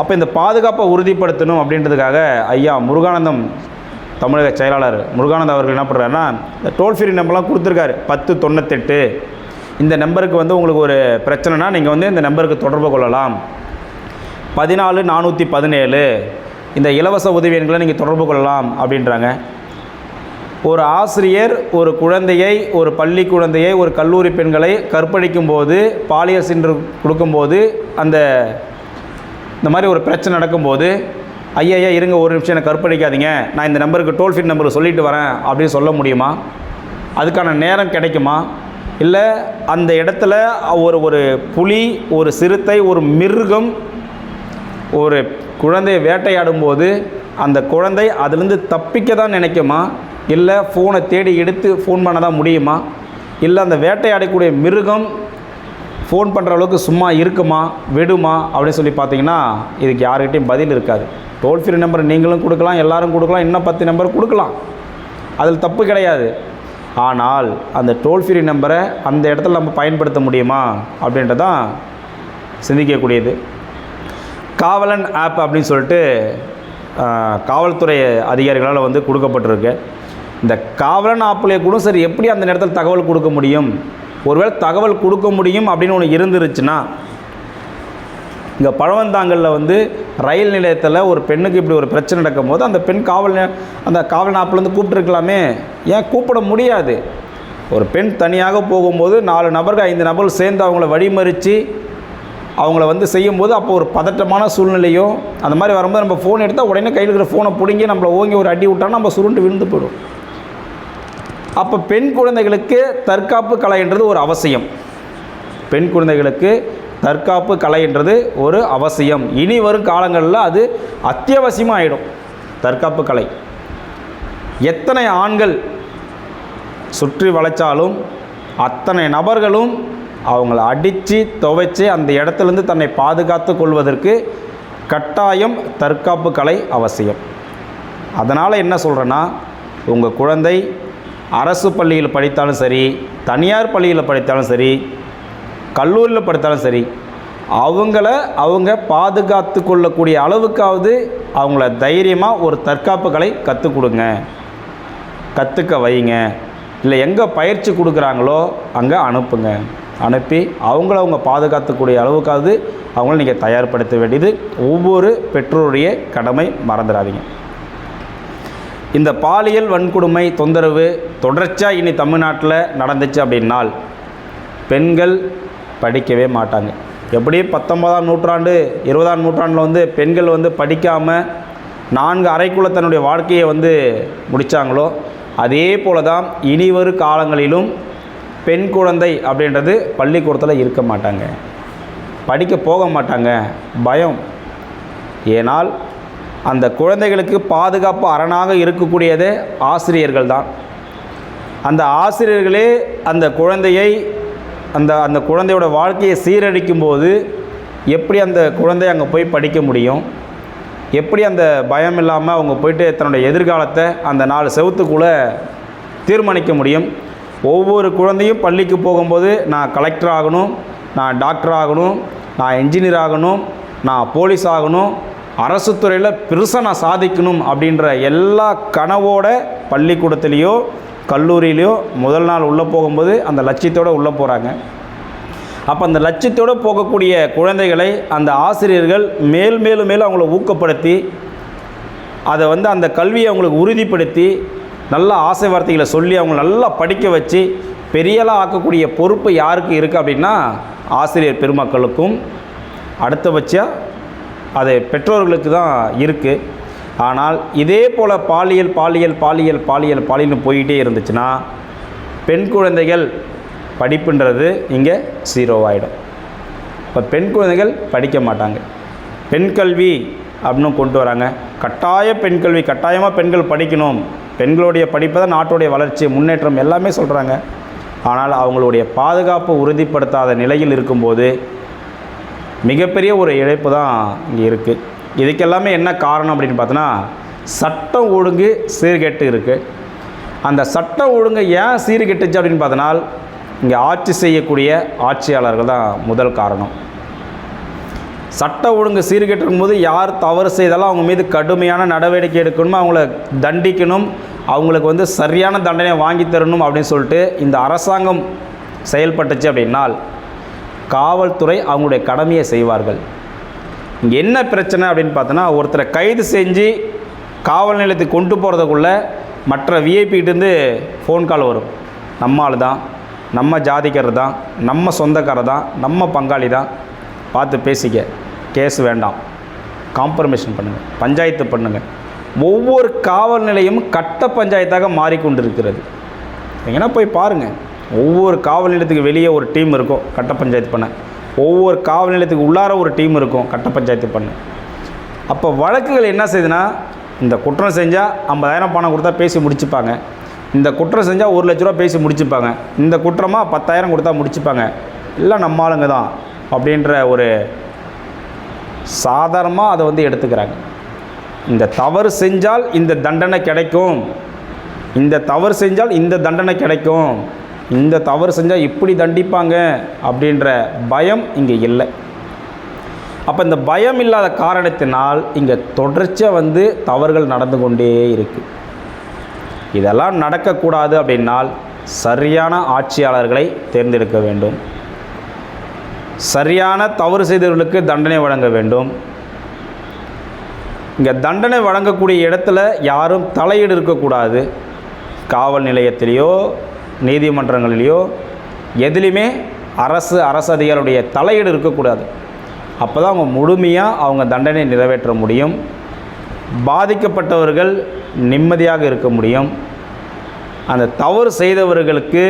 அப்போ இந்த பாதுகாப்பை உறுதிப்படுத்தணும் அப்படின்றதுக்காக ஐயா முருகானந்தம் தமிழக செயலாளர் முருகானந்தம் அவர்கள் என்ன பண்ணுறாருன்னா இந்த டோல் ஃப்ரீ நம்பர்லாம் கொடுத்துருக்காரு. பத்து தொண்ணூத்தெட்டு. இந்த நம்பருக்கு வந்து உங்களுக்கு ஒரு பிரச்சனைனா நீங்கள் வந்து இந்த நம்பருக்கு தொடர்பு கொள்ளலாம். பதினாலு நானூற்றி பதினேழு. இந்த இலவச உதவி எண்களை நீங்கள் தொடர்பு கொள்ளலாம் அப்படின்றாங்க. ஒரு ஆசிரியர் ஒரு குழந்தையை ஒரு பள்ளி குழந்தையை ஒரு கல்லூரி பெண்களை கற்பழிக்கும் போது பாலியல் சென்று கொடுக்கும்போது அந்த இந்த மாதிரி ஒரு பிரச்சனை நடக்கும்போது ஐயா ஐயா இருங்க ஒரு நிமிஷம் எனக்கு கற்பழிக்காதீங்க. நான் இந்த நம்பருக்கு டோல் ஃப்ரீ நம்பர் சொல்லிட்டு வரேன். அப்படின்னு சொல்ல முடியுமா? அதுக்கான நேரம் கிடைக்குமா? இல்லை அந்த இடத்துல ஒரு ஒரு புலி ஒரு சிறுத்தை ஒரு மிருகம் ஒரு குழந்தையை வேட்டையாடும் போது அந்த குழந்தை அதுலேருந்து தப்பிக்க தான் நினைக்குமா? இல்லை ஃபோனை தேடி எடுத்து ஃபோன் பண்ண தான் முடியுமா? இல்லை அந்த வேட்டையாடக்கூடிய மிருகம் ஃபோன் பண்ணுற அளவுக்கு சும்மா இருக்குமா? விடுமா? அப்படின்னு சொல்லி பார்த்தீங்கன்னா இதுக்கு யாருக்கிட்டையும் பதில் இருக்காது. டோல் ஃப்ரீ நம்பர் நீங்களும் கொடுக்கலாம் எல்லாரும் கொடுக்கலாம் இன்னும் பத்து நம்பர் கொடுக்கலாம். அதில் தப்பு கிடையாது. ஆனால் அந்த டோல் ஃப்ரீ நம்பரை அந்த இடத்துல நம்ம பயன்படுத்த முடியுமா? அப்படின்றதான் சிந்திக்கக்கூடியது. காவலன் ஆப் அப்படின்னு சொல்லிட்டு காவல்துறை அதிகாரிகளால் வந்து கொடுக்கப்பட்டிருக்கு. இந்த காவலன் ஆப்பிலே கூட சரி எப்படி அந்த நேரத்தில் தகவல் கொடுக்க முடியும்? ஒருவேளை தகவல் கொடுக்க முடியும் அப்படின்னு ஒன்று இருந்துருச்சுன்னா இங்கே பழவந்தாங்கல்ல வந்து ரயில் நிலையத்தில் ஒரு பெண்ணுக்கு இப்படி ஒரு பிரச்சனை நடக்கும்போது அந்த பெண் காவல் அந்த காவல் ஆப்பிலேருந்து கூப்பிட்டுருக்கலாமே? ஏன் கூப்பிட முடியாது? ஒரு பெண் தனியாக போகும்போது நாலு நபர்கள் ஐந்து நபர்கள் சேர்ந்து அவங்கள வழிமறித்து அவங்கள வந்து செய்யும்போது அப்போ ஒரு பதட்டமான சூழ்நிலையோ அந்த மாதிரி வரும்போது நம்ம ஃபோன் எடுத்தால் உடனே கையில் இருக்கிற ஃபோனை பிடுங்கி நம்மளை ஓங்கி ஒரு அடி விட்டாலும் நம்ம சுருண்டு விழுந்து போயிடும். அப்போ பெண் குழந்தைகளுக்கு தற்காப்பு கலைன்றது ஒரு அவசியம். பெண் குழந்தைகளுக்கு தற்காப்பு கலைன்றது ஒரு அவசியம். இனி வரும் காலங்களில் அது அத்தியாவசியமாக ஆகிடும் தற்காப்பு கலை. எத்தனை ஆண்கள் சுற்றி வளைச்சாலும் அத்தனை நபர்களும் அவங்கள அடித்து துவைச்சி அந்த இடத்துலேருந்து தன்னை பாதுகாத்து கொள்வதற்கு கட்டாயம் தற்காப்பு கலை அவசியம். அதனால் என்ன சொல்கிறேன்னா உங்கள் குழந்தை அரசு பள்ளியில் படித்தாலும் சரி தனியார் பள்ளியில் படித்தாலும் சரி கல்லூரியில் படித்தாலும் சரி அவங்கள அவங்க பாதுகாத்து கொள்ளக்கூடிய அளவுக்காவது அவங்கள தைரியமாக ஒரு தற்காப்பு கலை கற்றுக் கொடுங்க. கற்றுக்க வைங்க. இல்லை எங்கே பயிற்சி கொடுக்குறாங்களோ அங்கே அனுப்புங்க. அனுப்பி அவங்கள அவங்க பாதுகாத்துக்கூடிய அளவுக்காவது அவங்கள நீங்கள் தயார்படுத்த வேண்டியது. ஒவ்வொரு பெற்றோருடைய கடமை மறந்துடாதீங்க. இந்த பாலியல் வன்கொடுமை தொந்தரவு தொடர்ச்சியாக இனி தமிழ்நாட்டில் நடந்துச்சு அப்படின்னால் பெண்கள் படிக்கவே மாட்டாங்க. எப்படி பத்தொன்பதாம் நூற்றாண்டு இருபதாம் நூற்றாண்டில் வந்து பெண்கள் வந்து படிக்காமல் நான்கு அறைக்குள்ள தன்னுடைய வாழ்க்கையை வந்து முடித்தாங்களோ அதே போல தான் இனி வரும் காலங்களிலும் பெண் குழந்தை அப்படின்றது பள்ளிக்கூடத்தில் இருக்க மாட்டாங்க. படிக்க போக மாட்டாங்க. பயம். ஏனால் அந்த குழந்தைகளுக்கு பாதுகாப்பு அரணாக இருக்கக்கூடியதே ஆசிரியர்கள் தான். அந்த ஆசிரியர்களே அந்த குழந்தையை அந்த அந்த குழந்தையோட வாழ்க்கையை சீரழிக்கும் போது எப்படி அந்த குழந்தை அங்கே போய் படிக்க முடியும்? எப்படி அந்த பயம் இல்லாமல் அவங்க போயிட்டு தன்னுடைய எதிர்காலத்தை அந்த நாலு செவத்துக்குள்ளே தீர்மானிக்க முடியும்? ஒவ்வொரு குழந்தையும் பள்ளிக்கு போகும்போது நான் கலெக்டர் ஆகணும் நான் டாக்டர் ஆகணும் நான் இன்ஜினியர் ஆகணும் நான் போலீஸ் ஆகணும் அரசு துறையில் பெருசாக நான் சாதிக்கணும் அப்படின்ற எல்லா கனவோட பள்ளிக்கூடத்துலேயோ கல்லூரியிலையோ முதல் நாள் உள்ளே போகும்போது அந்த லட்சியத்தோடு உள்ளே போகிறாங்க அப்போ அந்த லட்சியத்தோடு போகக்கூடிய குழந்தைகளை அந்த ஆசிரியர்கள் மேல் மேலும் மேலும் அவங்கள ஊக்கப்படுத்தி அதை வந்து அந்த கல்வியை அவங்களுக்கு உறுதிப்படுத்தி நல்ல ஆசை வார்த்தைகளை சொல்லி அவங்க நல்லா படிக்க வச்சு பெரியலாக ஆக்கக்கூடிய பொறுப்பு யாருக்கு இருக்குது அப்படின்னா ஆசிரியர் பெருமக்களுக்கும். அடுத்தபட்சம் அது பெற்றோர்களுக்கு தான் இருக்குது ஆனால் இதே போல் பாலியல் பாலியல் பாலியல் பாலியல் பாலியல்னு போயிட்டே இருந்துச்சுன்னா பெண் குழந்தைகள் படிப்புன்றது இங்கே ஜீரோவாகிடும் இப்போ பெண் குழந்தைகள் படிக்க மாட்டாங்க. பெண் கல்வி அப்படின்னு கொண்டு வராங்க. கட்டாய பெண் கல்வி கட்டாயமாக பெண்கள் படிக்கணும். பெண்களுடைய படிப்பு தான் நாட்டுடைய வளர்ச்சி முன்னேற்றம் எல்லாமே சொல்கிறாங்க ஆனால் அவங்களுடைய பாதுகாப்பு உறுதிப்படுத்தாத நிலையில் இருக்கும்போது மிகப்பெரிய ஒரு இழப்பு தான் இங்கே இருக்குது இதுக்கெல்லாமே என்ன காரணம் அப்படின்னு பார்த்தோன்னா சட்டம் ஒழுங்கு சீர்கெட்டு இருக்குது அந்த சட்டம் ஒழுங்கு ஏன் சீர்கெட்டுச்சு அப்படின்னு பார்த்தனால் இங்கே ஆட்சி செய்யக்கூடிய ஆட்சியாளர்கள் தான் முதல் காரணம். சட்ட ஒழுங்கு சீர்கெட்டிருக்கும் போது யார் தவறு செய்தாலும் அவங்க மீது கடுமையான நடவடிக்கை எடுக்கணும் அவங்கள தண்டிக்கணும் அவங்களுக்கு வந்து சரியான தண்டனை வாங்கி தரணும் அப்படின்னு சொல்லிட்டு இந்த அரசாங்கம் செயல்பட்டுச்சு அப்படின்னால் காவல்துறை அவங்களுடைய கடமையை செய்வார்கள். இங்கே என்ன பிரச்சனை அப்படின்னு பார்த்தோன்னா ஒருத்தரை கைது செஞ்சு காவல் நிலையத்துக்கு கொண்டு போகிறதுக்குள்ள மற்ற விஐபிகிட்டேருந்து ஃபோன் கால் வரும். நம்ம ஆள் தான் நம்ம ஜாதிக்காரர் தான் நம்ம சொந்தக்காரர் தான் நம்ம பங்காளி தான் பார்த்து பேசிக்க. கேஸ் வேண்டாம். காம்ப்ரமைஷன் பண்ணுங்கள் பஞ்சாயத்து பண்ணுங்கள் ஒவ்வொரு காவல் நிலையமும் கட்ட பஞ்சாயத்தாக மாறிக்கொண்டிருக்கிறது. எங்கன்னா போய் பாருங்கள் ஒவ்வொரு காவல் நிலையத்துக்கு வெளியே ஒரு டீம் இருக்கும் கட்ட பஞ்சாயத்து பண்ண. ஒவ்வொரு காவல் நிலையத்துக்கு உள்ளார ஒரு டீம் இருக்கும் கட்ட பஞ்சாயத்து பண்ண. அப்போ வழக்குகள் என்ன செய்யுதுன்னா இந்த குற்றம் செஞ்சால் ஐம்பதாயிரம் பணம் கொடுத்தா பேசி முடிச்சுப்பாங்க. இந்த குற்றம் செஞ்சால் ஒரு லட்ச ரூபா பேசி முடிச்சுப்பாங்க. இந்த குற்றமாக பத்தாயிரம் கொடுத்தா முடிச்சுப்பாங்க. எல்லாம் நம்ம ஆளுங்க தான். அப்படின்ற ஒரு சாதாரணமாக அதை வந்து எடுத்துக்கிறாங்க. இந்த தவறு செஞ்சால் இந்த தண்டனை கிடைக்கும். இந்த தவறு செஞ்சால் இந்த தண்டனை கிடைக்கும். இந்த தவறு செஞ்சால் இப்படி தண்டிப்பாங்க அப்படின்ற பயம் இங்கே இல்லை. அப்போ இந்த பயம் இல்லாத காரணத்தினால் இங்கே தொடர்ச்சியாக வந்து தவறுகள் நடந்து கொண்டே இருக்குது இதெல்லாம் நடக்கக்கூடாது அப்படின்னால் சரியான ஆட்சியாளர்களை தேர்ந்தெடுக்க வேண்டும். சரியான தவறு செய்தவர்களுக்கு தண்டனை வழங்க வேண்டும். இங்கே தண்டனை வழங்கக்கூடிய இடத்துல யாரும் தலையீடு இருக்கக்கூடாது. காவல் நிலையத்திலேயோ நீதிமன்றங்களிலேயோ எதிலையுமே அரசு அரசு அதிகாரியுடைய தலையீடு இருக்கக்கூடாது. அப்போ தான் அவங்க முழுமையாக அவங்க தண்டனை நிறைவேற்ற முடியும். பாதிக்கப்பட்டவர்கள் நிம்மதியாக இருக்க முடியும். அந்த தவறு செய்தவர்களுக்கு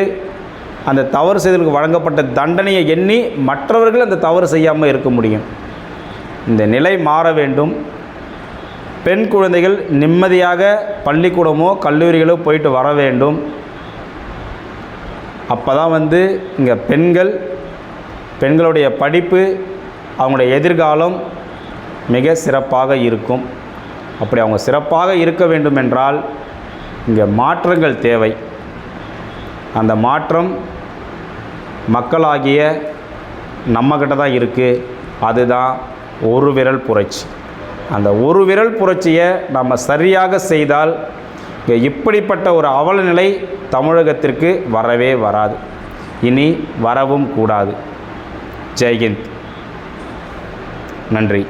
அந்த தவறு செய்தவர்களுக்கு வழங்கப்பட்ட தண்டனையை எண்ணி மற்றவர்கள் அந்த தவறு செய்யாமல் இருக்க முடியும். இந்த நிலை மாற வேண்டும். பெண் குழந்தைகள் நிம்மதியாக பள்ளிக்கூடமோ கல்லூரிகளோ போயிட்டு வர வேண்டும். அப்போ தான் வந்து இங்கே பெண்கள் பெண்களுடைய படிப்பு அவங்களுடைய எதிர்காலம் மிக சிறப்பாக இருக்கும். அப்படி அவங்க சிறப்பாக இருக்க வேண்டும் என்றால் இங்கே மாற்றங்கள் தேவை. அந்த மாற்றம் மக்களாகிய நம்மக்கிட்ட தான் இருக்குது அதுதான் ஒரு விரல் புரட்சி. அந்த ஒரு விரல் புரட்சியை நம்ம சரியாக செய்தால் இப்படிப்பட்ட ஒரு அவலநிலை தமிழகத்திற்கு வரவே வராது. இனி வரவும் கூடாது. ஜெய்ஹிந்த். நன்றி.